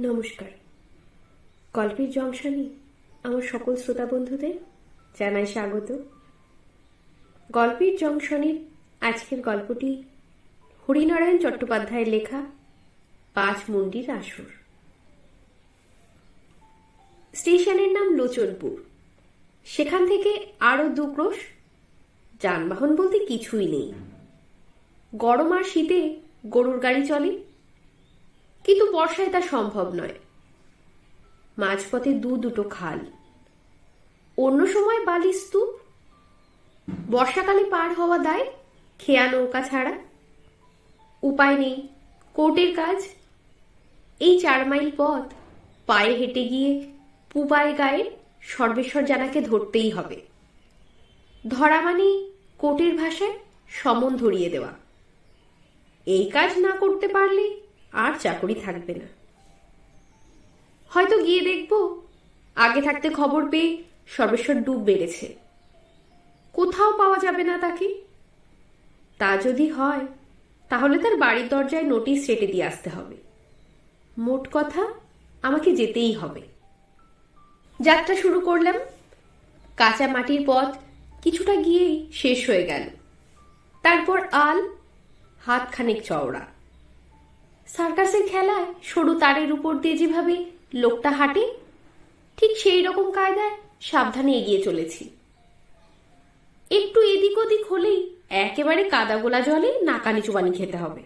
নমস্কার। গল্পের জংশনে আমার সকল শ্রোতা বন্ধুদের জানাই স্বাগত। গল্পের জংশনের আজকের গল্পটি হরিনারায়ণ চট্টোপাধ্যায়ের লেখা পাঁচ মন্দির আসর। স্টেশনের নাম লোচনপুর। সেখান থেকে আরও দু ক্রোশ যানবাহন বলতে কিছুই নেই। গরম আর শীতে গরুর গাড়ি চলে। কিন্তু বর্ষায় তা সম্ভব নয়। মাঝপথে দু দুটো খাল। অন্য সময় বালি স্তূপ। বর্ষাকালে পার হওয়া দায়, খেয়া নৌকা ছাড়া। উপায় নেই কোর্টের কাজ। এই চার মাইল পথ, পায়ে হেঁটে গিয়ে পুবায় গায়ে সর্বেশ্বর জানাকে ধরতেই হবে। ধরা মানে কোর্টের ভাষায় সমন ধরিয়ে দেওয়া। এই কাজ না করতে পারলে আর চাকরি থাকবে না। হয়তো গিয়ে দেখব। আগে থাকতে খবর পেয়ে সর্বেশ্বর ডুব বেড়েছে। কোথাও পাওয়া যাবে না তাকে। তা যদি হয়, তাহলে তার বাড়ির দরজায় নোটিশ সেটে দিয়ে আসতে হবে। মোট কথা, আমাকে যেতেই হবে। যাত্রা শুরু করলাম। কাঁচা মাটির পথ কিছুটা গিয়েই শেষ হয়ে গেল। তারপর আল, হাতখানেক চওড়া। সার্কাসের খেলায় সরু তারের উপর দিয়ে যেভাবে লোকটা হাঁটে, ঠিক সেই রকম কায়দায় সাবধানে এগিয়ে চলেছি। একটু এদিক ওদিক হলেই একেবারে কাদা গোলা জলে নাকানি চুবানি খেতে হবে।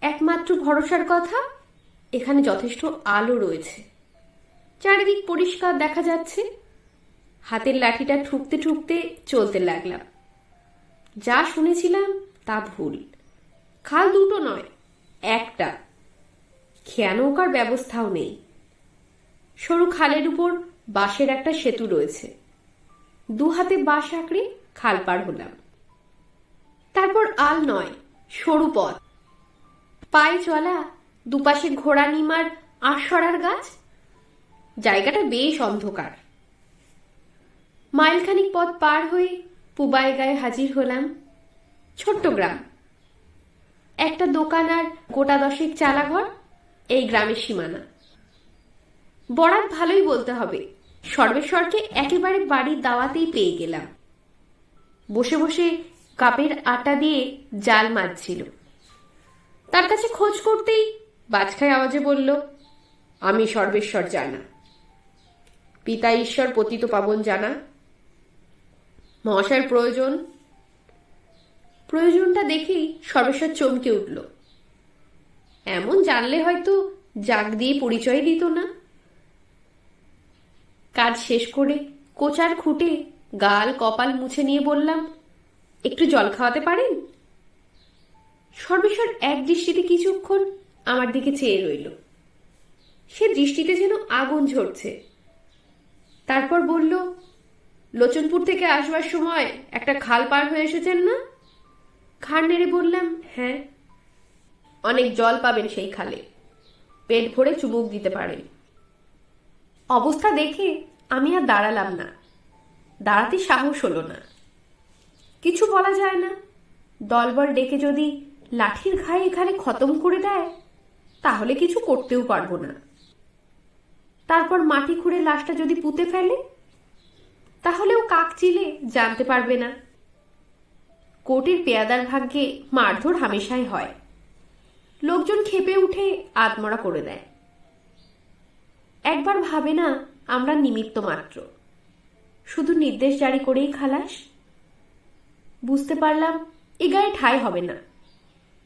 একমাত্র ভরসার কথা, এখানে যথেষ্ট আলো রয়েছে। চারিদিক পরিষ্কার দেখা যাচ্ছে। হাতের লাঠিটা ঠুকতে ঠুকতে চলতে লাগলাম। যা শুনেছিলাম তা ভুল। খাল দুটো নয়, একটা। খেয়া নৌকার ব্যবস্থাও নেই। সরু খালের উপর বাঁশের একটা সেতু রয়েছে। দু হাতে বাঁশ আঁকড়ে খাল পার হলাম। তারপর আল নয়, সরু পথ। পায়ে চলা দুপাশে ঘোড়া নিমার আশরার গাছ। জায়গাটা বেশ অন্ধকার। মাইলখানিক পথ পার হয়ে পুবাই গায়ে হাজির হলাম ছোট্ট গ্রাম। একটা দোকান আর গোটা দশেক চালাঘর এই গ্রামের সীমানা। বরাত ভালোই বলতে হবে, সর্বেশ্বরকে একেবারে বাড়ির দাওয়াতেই পেয়ে গেলাম। বসে বসে কাপের আটা দিয়ে জাল মারছিল তার কাছে খোঁজ করতেই বাজখায় আওয়াজে বলল, আমি সর্বেশ্বর জানা। পিতা ঈশ্বর পতিত পাবন জানা। মহাশয়ের প্রয়োজন প্রয়োজনটা দেখেই সর্বেশ্বর চমকে উঠল। এমন জানলে হয়তো জাগ দিয়ে পরিচয় দিত না। কাজ শেষ করে কোচার খুঁটে গাল কপাল মুছে নিয়ে বললাম, একটু জল খাওয়াতে পারেন? সর্বেশ্বর এক দৃষ্টিতে কিছুক্ষণ আমার দিকে চেয়ে রইল। সে দৃষ্টিতে যেন আগুন ঝরছে। তারপর বলল, লোচনপুর থেকে আসবার সময় একটা খাল পার হয়ে এসেছেন না? খাড় নেড়ে বললাম হ্যাঁ। অনেক জল পাবেন সেই খালে। পেট ভরে চুমুক দিতে পারেন। অবস্থা দেখে আমি আর দাঁড়ালাম না। দাঁড়াতে সাহস হলো না। কিছু বলা যায় না। দলবল ডেকে যদি লাঠির ঘায়ে এখানে খতম করে দেয় তাহলে কিছু করতেও পারব না। তারপর মাটি খুঁড়ে লাশটা যদি পুঁতে ফেলে তাহলেও কাক চিলে জানতে পারবে না। কোর্টের পেয়াদার ভাগ্যে মারধর হামেশাই হয়। লোকজন খেপে উঠে আত্মরা করে দেয়। একবার ভাবে না, আমরা নিমিত্ত মাত্র। শুধু নির্দেশ জারি করেই খালাস। বুঝতে পারলাম, এ গায়ে ঠাই হবে না।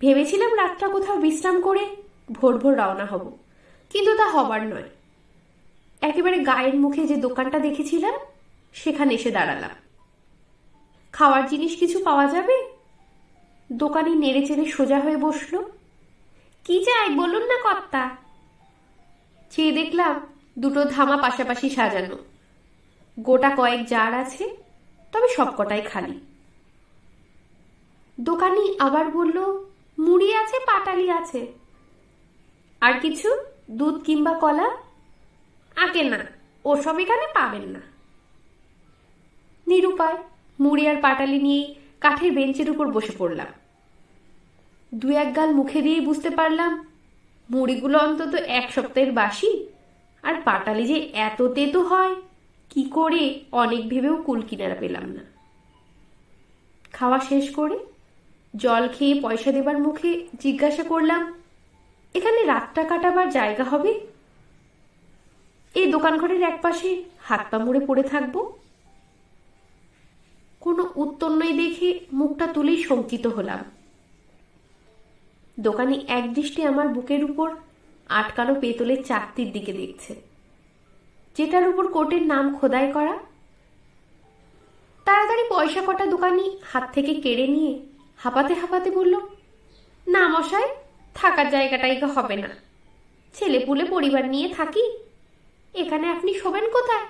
ভেবেছিলাম রাতটা কোথাও বিশ্রাম করে ভোর ভোর রওনা হব, কিন্তু তা হবার নয়। একেবারে গায়ের মুখে যে দোকানটা দেখেছিলাম, সেখানে এসে দাঁড়ালাম। খাওয়ার জিনিস কিছু পাওয়া যাবে? দোকানি নেড়ে চেড়ে সোজা হয়ে বসল। কি চাই বলুন না কর্তা। চেয়ে দেখলাম দুটো ধামা পাশাপাশি সাজানো। গোটা কয়েক জার আছে, তবে সবকটাই খালি। দোকানি আবার বলল, মুড়ি আছে, পাটালি আছে। আর কিছু? দুধ কিংবা কলা? আঁকে না, ওসব এখানে পাবেন না। নিরুপায় মুড়ি আর পাটালি নিয়ে কাঠের বেঞ্চের উপর বসে পড়লাম। দু এক গাল মুখে দিয়েই বুঝতে পারলাম, মুড়িগুলো অন্তত এক সপ্তাহের বাসি, আর পাটালি যে এত তেতো হয়, কি করে অনেক ভেবেও কুল কিনারা পেলাম না। খাওয়া শেষ করে জল খেয়ে পয়সা দেবার মুখে জিজ্ঞাসা করলাম, এখানে রাতটা কাটাবার জায়গা হবে? এই দোকান ঘরের একপাশে হাত পা মুড়ে পড়ে থাকব। কোনো উত্তর নয় দেখে মুখটা তুলেই শঙ্কিত হলাম। দোকানি এক দৃষ্টি আমার বুকের উপর আটকানো পেতলের চাকতির দিকে দেখছে। যেটার উপর কোটের নাম খোদাই করা? তাড়াতাড়ি পয়সা কটা দোকানি হাত থেকে কেড়ে নিয়ে হাঁপাতে হাঁপাতে বলল, না মশাই, থাকার জায়গাটাই হবে না। ছেলে পুলে পরিবার নিয়ে থাকি। এখানে আপনি শোবেন কোথায়?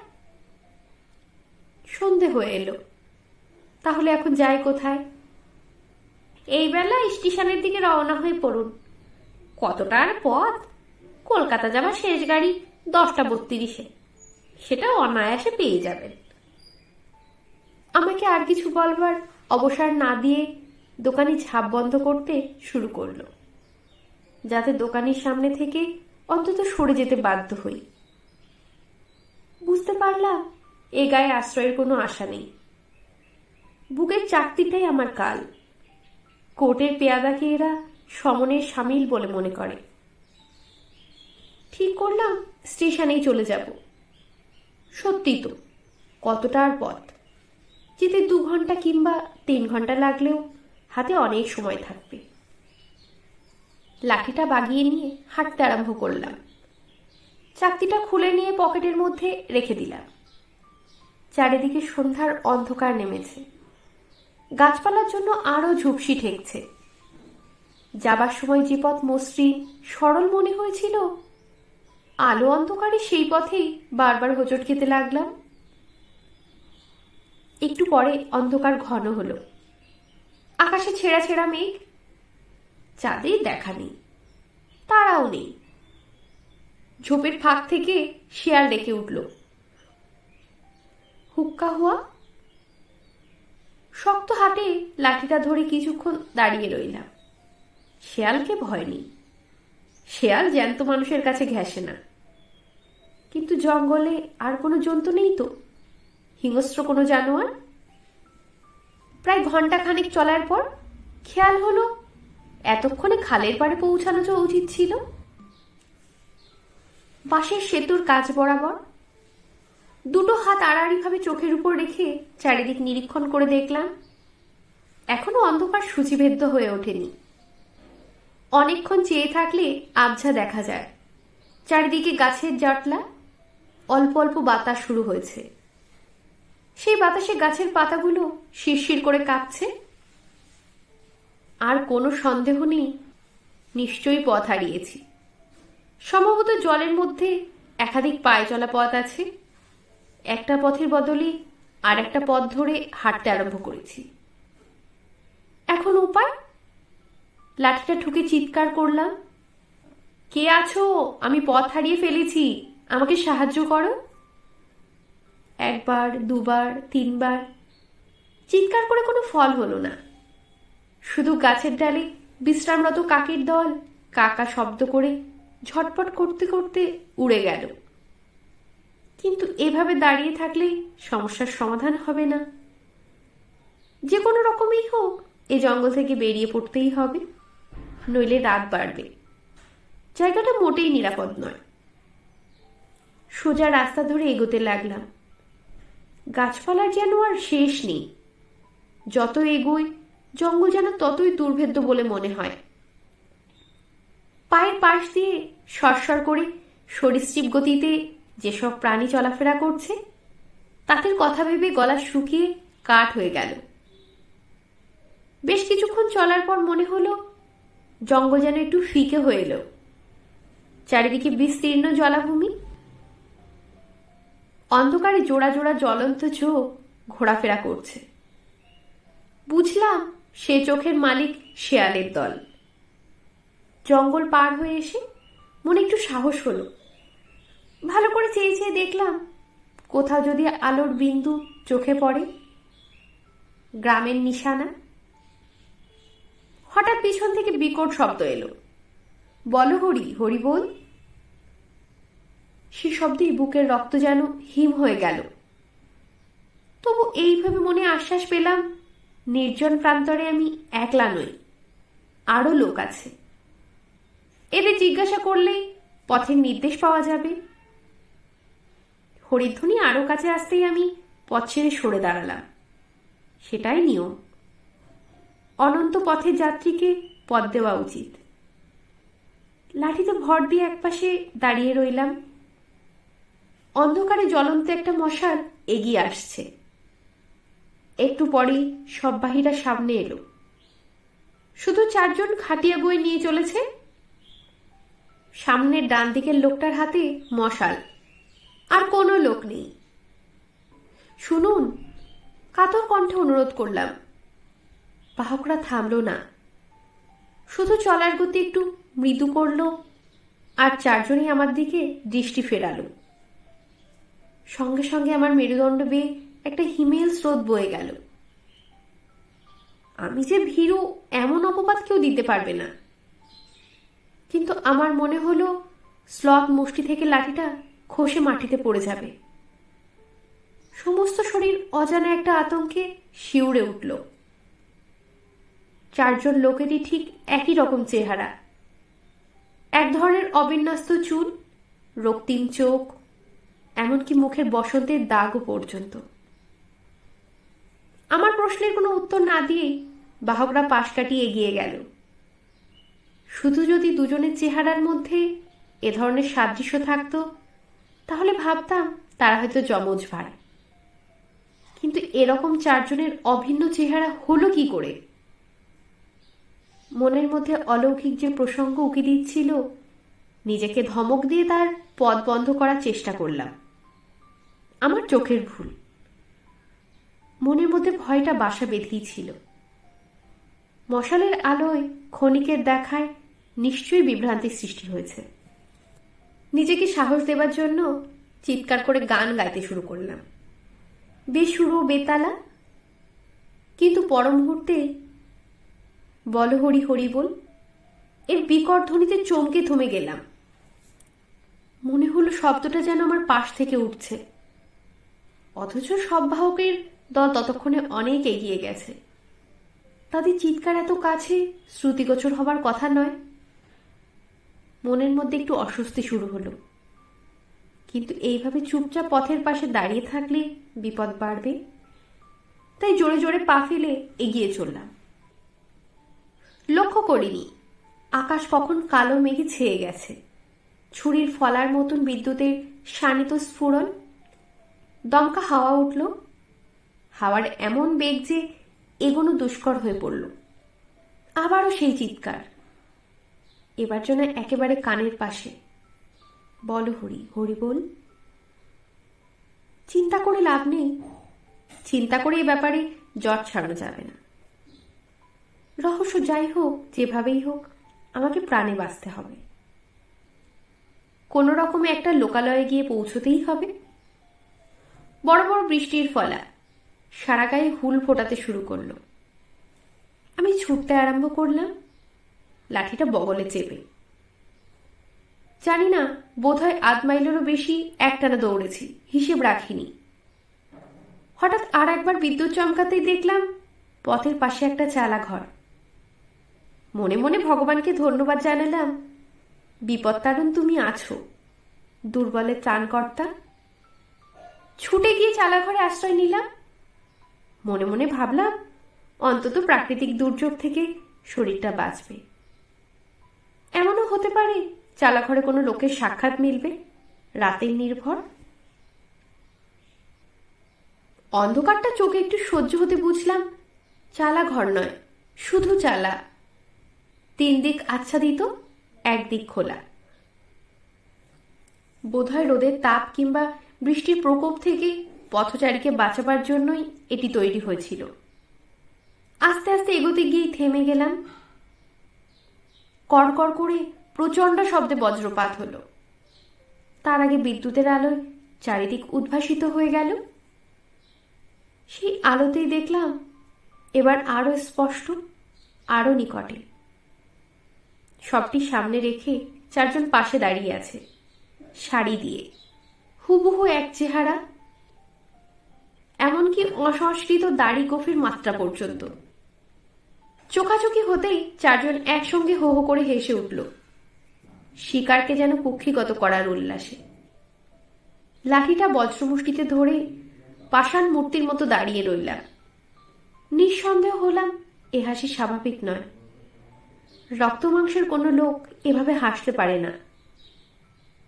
সন্ধে হয়ে এলো। তাহলে এখন যাই কোথায়? এই বেলা স্টেশনের দিকে রওনা হয়ে পড়ুন। কতটা আর পথ? কলকাতা যাবার শেষ গাড়ি দশটা বত্রিশে। সেটা অনায়াসে পেয়ে যাবেন। আমাকে আর কিছু বলবার অবসর না দিয়ে দোকানি ঝাঁপ বন্ধ করতে শুরু করল, যাতে দোকানের সামনে থেকে অন্তত সরে যেতে বাধ্য হই। বুঝতে পারলাম, এ গায়ে আশ্রয়ের কোনো আশা নেই। বুকের চাকতিটাই আমার কাল। কোর্টের পেয়াদাকে এরা সমনের সামিল বলে মনে করে। ঠিক করলাম, স্টেশনেই চলে যাব। সত্যি তো, কতটা আর পথ। যেতে দু ঘণ্টা কিংবা তিন ঘণ্টা লাগলেও হাতে অনেক সময় থাকবে। লাঠিটা বাগিয়ে নিয়ে হাঁটতে আরম্ভ করলাম। চাকতিটা খুলে নিয়ে পকেটের মধ্যে রেখে দিলাম। চারিদিকে সন্ধ্যার অন্ধকার নেমেছে। গাছপালার জন্য আরও ঝুপসি ঠেকছে। যাবার সময় যে পথ মসৃণ, সরল মনে হয়েছিল। আলো অন্ধকারে সেই পথেই বারবার হোঁচট খেতে লাগলাম। একটু পরে অন্ধকার ঘন হলো। আকাশে ছেঁড়া ছেঁড়া মেঘ। চাঁদের দেখা নেই। তারাও নেই। ঝোপের ফাঁক থেকে শিয়াল ডেকে উঠল। হুক্কা হুয়া শক্ত হাতে লাঠিটা ধরে কিছুক্ষণ দাঁড়িয়ে রইলাম। শেয়ালকে ভয় নেই। শেয়াল জ্যান্ত মানুষের কাছে ঘেসে না। কিন্তু জঙ্গলে আর কোনো জন্তু নেই তো? হিংস্র কোনো জানোয়ার? প্রায় ঘণ্টা খানিক চলার পর খেয়াল হলো, এতক্ষণে খালের পাড়ে পৌঁছানো উচিত ছিল। বাঁশের সেতুর কাজ বরাবর দুটো হাত আড়াআড়িভাবে চোখের উপর রেখে চারিদিক নিরীক্ষণ করে দেখলাম, এখনও অন্ধকার সূচিভেদ্য হয়ে ওঠেনি। অনেকক্ষণ চেয়ে থাকলে আবঝা দেখা যায়। চারিদিকে গাছের জটলা, অল্প অল্প বাতাস শুরু হয়েছে। সেই বাতাসে গাছের পাতাগুলো শিরশির করে কাঁপছে। আর কোনো সন্দেহ নেই, নিশ্চয়ই পথ হারিয়েছি। সম্ভবত জলের মধ্যে একাধিক পায়ে চলা পথ আছে। একটা পথের বদলে আর একটা পথ ধরে হাঁটতে আরম্ভ করেছি। এখন উপায়? লাঠিটা ঠুকে চিৎকার করলাম, কে আছো? আমি পথ হারিয়ে ফেলেছি, আমাকে সাহায্য করো। একবার, দুবার, তিনবার, চিৎকার করে কোনো ফল হলো না। শুধু গাছের ডালে বিশ্রামরত কাকের দল, কাকা শব্দ করে ঝটপট করতে করতে উড়ে গেল। কিন্তু এভাবে দাঁড়িয়ে থাকলে সমস্যার সমাধান হবে না। যে কোনো রকমেই হোক, এ জঙ্গল থেকে বেরিয়ে পড়তেই হবে। নইলে রাত বাড়বে। জায়গাটা মোটেই নিরাপদ নয়। সোজা রাস্তা ধরে এগোতে লাগলাম। গাছপালার যেন আর শেষ নেই। যত এগোই, জঙ্গল যেন ততই দুর্ভেদ্য বলে মনে হয়। পায়ের পাশ দিয়ে সরসর করে সরীসৃপ গতিতে যেসব প্রাণী চলাফেরা করছে, তাদের কথা ভেবে গলা শুকিয়ে কাঠ হয়ে গেল। বেশ কিছুক্ষণ চলার পর মনে হলো, জঙ্গল যেন একটু ফিকে হয়ে এলো। চারিদিকে বিস্তীর্ণ জলাভূমি। অন্ধকারে জোড়া জোড়া জ্বলন্ত চোখ ঘোরাফেরা করছে। বুঝলাম সে চোখের মালিক শেয়ালের দল। জঙ্গল পার হয়ে এসে মনে একটু সাহস হলো। ভালো করে চেয়ে চেয়ে দেখলাম কোথাও যদি আলোর বিন্দু চোখে পড়ে, গ্রামের নিশানা। হঠাৎ পিছন থেকে বিকট শব্দ এলো। বলো হরি হরি বল। সে শব্দেই বুকের রক্ত যেন হিম হয়ে গেল। তবু এইভাবে মনে আশ্বাস পেলাম, নির্জন প্রান্তরে আমি একলা নই আরও লোক আছে। এদের জিজ্ঞাসা করলেই পথের নির্দেশ পাওয়া যাবে। হরিধ্বনি আরও কাছে আসতেই আমি পথ ছেড়ে সরে দাঁড়ালাম। সেটাই নিয়ম। অনন্ত পথের যাত্রীকে পথ দেওয়া উচিত। লাঠিতে ভর দিয়ে একপাশে দাঁড়িয়ে রইলাম। অন্ধকারে জ্বলন্ত একটা মশাল এগিয়ে আসছে। একটু পরেই সব বাহিরা সামনে এলো। শুধু চারজন খাটিয়া বই নিয়ে চলেছে? সামনের ডান দিকের লোকটার হাতে মশাল। আর কোনো লোক নেই। শুনুন, কাতর কণ্ঠে অনুরোধ করলাম। বাহকরা থামল না। শুধু চলার গতি একটু মৃদু করল আর চারজনই আমার দিকে দৃষ্টি ফেরালো। সঙ্গে সঙ্গে আমার মেরুদণ্ড বেয়ে একটা হিমেল স্রোত বয়ে গেল। আমি যে ভীরু এমন অপবাদ কেউ দিতে পারবে না। কিন্তু আমার মনে হলো স্লথ মুষ্টি থেকে লাঠিটা খসে মাটিতে পড়ে যাবে। সমস্ত শরীর অজানা একটা আতঙ্কে শিউরে উঠল। চারজন লোকেরই ঠিক একই রকম চেহারা। এক ধরনের অবিন্যস্ত চুল রক্তিম চোখ এমনকি মুখের বসন্তের দাগও পর্যন্ত। আমার প্রশ্নের কোনো উত্তর না দিয়েই বাহকরা পাশ কাটিয়ে এগিয়ে গেল। শুধু যদি দুজনের চেহারার মধ্যে এ ধরনের সাদৃশ্য থাকতো তাহলে ভাবতাম তারা হয়তো যমজ ভাই। কিন্তু এরকম চারজনের অভিন্ন চেহারা হলো কি করে? মনের মধ্যে অলৌকিক যে প্রসঙ্গ উকি দিচ্ছিল, নিজেকে ধমক দিয়ে তার পথ বন্ধ করার চেষ্টা করলাম। আমার চোখের ভুল। মনের মধ্যে ভয়টা বাসা বেঁধেই ছিল। মশালের আলোয় ক্ষণিকের দেখায় নিশ্চয়ই বিভ্রান্তির সৃষ্টি হয়েছে। নিজেকে সাহস দেবার জন্য চিৎকার করে গান গাইতে শুরু করলাম। বেসুরো, বেতালা, কিন্তু পর মুহূর্তে বল হরি হরি বল, এর বিকট ধ্বনিতে চমকে থমে গেলাম। মনে হলো শব্দটা যেন আমার পাশ থেকে উঠছে। অথচ সব বাহকের দল ততক্ষণে অনেক এগিয়ে গেছে। তাদের চিৎকার এত কাছে শ্রুতিগোচর হবার কথা নয়। মনের মধ্যে একটু অস্বস্তি শুরু হলো। কিন্তু এইভাবে চুপচাপ পথের পাশে দাঁড়িয়ে থাকলে বিপদ বাড়বে? তাই জোরে জোরে পা ফেলে এগিয়ে চললাম। লক্ষ্য করিনি, আকাশ কখন কালো মেঘে ছেয়ে গেছে। ছুরির ফলার মতন বিদ্যুতের শানিত স্ফুরণ। দমকা হাওয়া উঠল। হাওয়ার এমন বেগ যে এগোনো দুষ্কর হয়ে পড়ল। আবারও সেই চিৎকার। এবার জন্য একেবারে কানের পাশে। বল হরি হরি বল। চিন্তা করে লাভ নেই। চিন্তা করে এ ব্যাপারে জট ছাড়ানো যাবে না। রহস্য যাই হোক, যেভাবেই হোক, আমাকে প্রাণে বাঁচতে হবে। কোনো রকমে একটা লোকালয়ে গিয়ে পৌঁছতেই হবে। বড় বড় বৃষ্টির ফলা সারা গায়ে হুল ফোটাতে শুরু করল। আমি ছুটতে আরম্ভ করলাম। লাঠিটা বগলে চেপে। জানি না, বোধহয় আধ মাইলেরও বেশি একটানা দৌড়েছি, হিসেব রাখিনি। হঠাৎ আর একবার বিদ্যুৎ চমকাতেই দেখলাম, পথের পাশে একটা চালা ঘর মনে মনে ভগবানকে ধন্যবাদ জানালাম, বিপদ তারণ তুমি আছো, দুর্বলের ত্রাণকর্তা। ছুটে গিয়ে চালা ঘরে আশ্রয় নিলাম। মনে মনে ভাবলাম, অন্তত প্রাকৃতিক দুর্যোগ থেকে শরীরটা বাঁচবে। এমনও হতে পারে চালাঘরে কোনো লোকের সাক্ষাৎ মিলবে? রাতের নির্ভর? অন্ধকারটা চোখে একটু সহ্য হতে বুঝলাম। চালা ঘর নয়, শুধু চালা। তিন দিক আচ্ছাদিত একদিক খোলা। বোধহয় রোদের তাপ কিংবা বৃষ্টির প্রকোপ থেকে পথচারীকে বাঁচাবার জন্যই এটি তৈরি হয়েছিল। আস্তে আস্তে এগোতে গিয়ে থেমে গেলাম। কড়কড় করে প্রচণ্ড শব্দে বজ্রপাত হলো। তার আগে বিদ্যুতের আলোয় চারিদিক উদ্ভাসিত হয়ে গেল। সেই আলোতেই দেখলাম, এবার আরও স্পষ্ট, আরও নিকটে। সবটি সামনে রেখে চারজন পাশে দাঁড়িয়ে আছে, শাড়ি দিয়ে। হুবহু এক চেহারা, এমনকি অসংস্কৃত দাড়ি কফির মাত্রা পর্যন্ত। চোখাচোখি হতেই চারজন একসঙ্গে হো হো করে হেসে উঠল। শিকারকে যেন কুক্ষিগত করার উল্লাসে। লাঠিটা বজ্রমুষ্টিতে ধরে পাষাণ মূর্তির মতো দাঁড়িয়ে রইলাম। নিঃসন্দেহ হলাম এ হাসি স্বাভাবিক নয়। রক্তমাংসের কোনো লোক এভাবে হাসতে পারে না।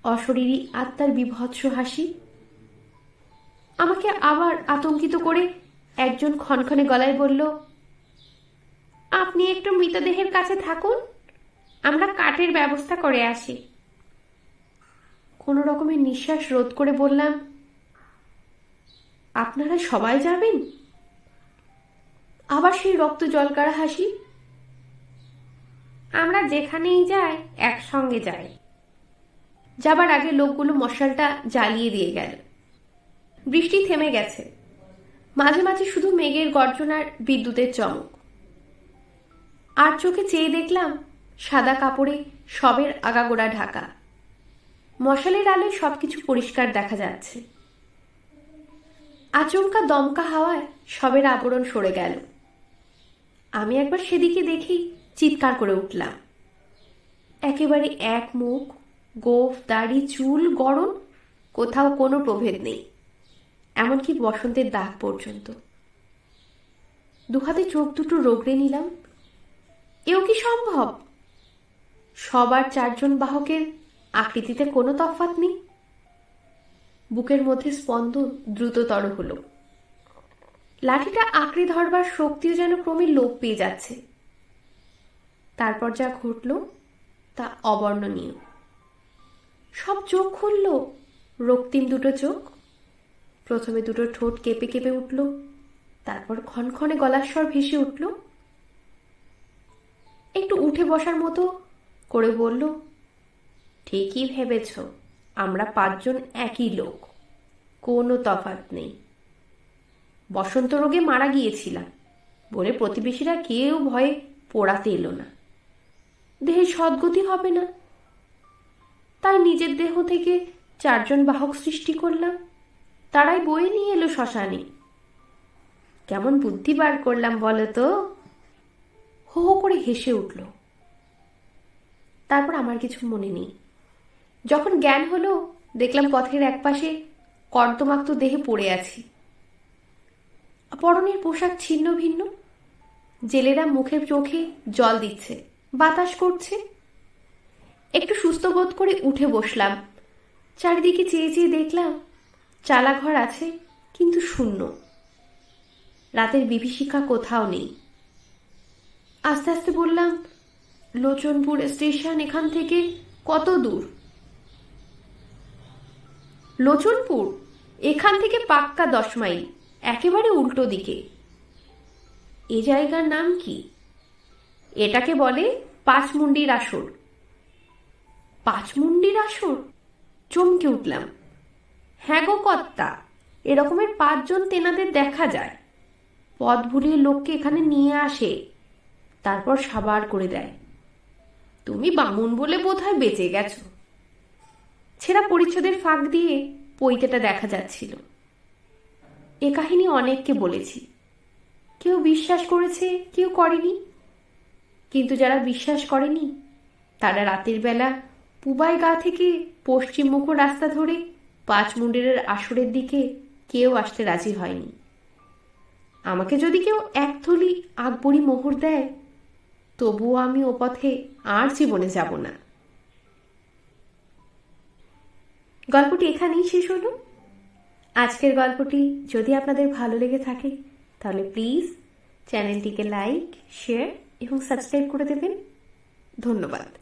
অশরীরী আত্মার বিভৎস হাসি। আমাকে আবার আতঙ্কিত করে একজন ক্ষণক্ষণে গলায় বলল আপনি একটু মৃতদেহের কাছে থাকুন। আমরা কাঠের ব্যবস্থা করে আসি। কোনো রকমের নিঃশ্বাস রোধ করে বললাম, আপনারা সবাই যাবেন? আবার সেই রক্ত জল জলকারা হাসি, আমরা যেখানেই যাই, একসঙ্গে যাই। যাবার আগে লোকগুলো মশালটা জ্বালিয়ে দিয়ে গেল। বৃষ্টি থেমে গেছে। মাঝে মাঝে শুধু মেঘের গর্জনার বিদ্যুতের চমক। আর চোখে চেয়ে দেখলাম সাদা কাপড়ে সবের আগাগোড়া ঢাকা। মশালের আলোয় সবকিছু পরিষ্কার দেখা যাচ্ছে। আচমকা দমকা হাওয়ায় সবের আবরণ সরে গেল। আমি একবার সেদিকে দেখি চিৎকার করে উঠলাম। একেবারে এক মুখ, গোফ, দাড়ি, চুল গরম কোথাও কোনো প্রভেদ নেই। এমনকি বসন্তের দাগ পর্যন্ত। দুহাতে চোখ দুটো রোগড়ে নিলাম এও কি সম্ভব? সবার চারজন বাহকের আকৃতিতে কোনো তফাৎ নেই? বুকের মধ্যে স্পন্দন দ্রুততর হলো। লাঠিটা আঁকড়ে ধরবার শক্তিও যেন ক্রমে লোপ পেয়ে যাচ্ছে। তারপর যা ঘটল, তা অবর্ণনীয়। সব চোখ খুলল, রক্তিম দুটো চোখ। প্রথমে দুটো ঠোঁট কেঁপে কেঁপে উঠল, তারপর ক্ষণক্ষণে গলার স্বর ভেসে উঠল। একটু উঠে বসার মতো করে বলল, ঠিকই ভেবেছ, আমরা পাঁচজন একই লোক, কোনো তফাৎ নেই। বসন্ত রোগে মারা গিয়েছিলাম বলে প্রতিবেশীরা কেউ ভয়ে পোড়াতে এলো না। দেহে সদ্গতি হবে না। তাই নিজের দেহ থেকে চারজন বাহক সৃষ্টি করলাম। তারাই বয়ে নিয়ে এলো শ্মশানে। কেমন বুদ্ধি বার করলাম বলো তো? হো হো করে হেসে উঠল। তারপর আমার কিছু মনে নেই। যখন জ্ঞান হলো, দেখলাম পথের একপাশে কর্দমাক্ত দেহে পড়ে আছি। পরনের পোশাক ছিন্ন ভিন্ন। জেলেরা মুখে চোখে জল দিচ্ছে, বাতাস করছে। একটু সুস্থ বোধ করে উঠে বসলাম। চারিদিকে চেয়ে চেয়ে দেখলাম, চালাঘর আছে কিন্তু শূন্য। রাতের বিভীষিকা কোথাও নেই। আস্তে আস্তে বললাম, লোচনপুর স্টেশন এখান থেকে কত দূর? লোচনপুর? এখান থেকে পাক্কা দশ মাইল, একেবারে উল্টো দিকে। এ জায়গার নাম কি? এটাকে বলে পাঁচমুন্ডির আসর। পাঁচমুন্ডির আসর? চমকে উঠলাম। হ্যাঁ গো কর্তা, এরকমের পাঁচজন তেনাদের দেখা যায়। পথ ভুলিয়ে লোককে এখানে নিয়ে আসে। তারপর সাবার করে দেয়। তুমি বামুন বলে বোধহয় বেঁচে গেছো। ছেঁড়া পরিচ্ছদের ফাঁক দিয়ে পৈতেটা দেখা যাচ্ছিল। এ কাহিনী অনেককে বলেছি। কেউ বিশ্বাস করেছে, কেউ করেনি। কিন্তু যারা বিশ্বাস করেনি, তারা রাতের বেলা পুবাই গা থেকে পশ্চিম মুখ রাস্তা ধরে পাঁচ মুন্ডেরের আসরের দিকে কেউ আসতে রাজি হয়নি। আমাকে যদি কেউ এক থলি আকবরী মোহর দেয় তবুও আমি ও পথে আর জীবনে যাব না। গল্পটি এখানেই শেষ হলো। আজকের গল্পটি যদি আপনাদের ভালো লেগে থাকে, তাহলে প্লিজ চ্যানেলটিকে লাইক, শেয়ার এবং সাবস্ক্রাইব করে দেবেন। ধন্যবাদ।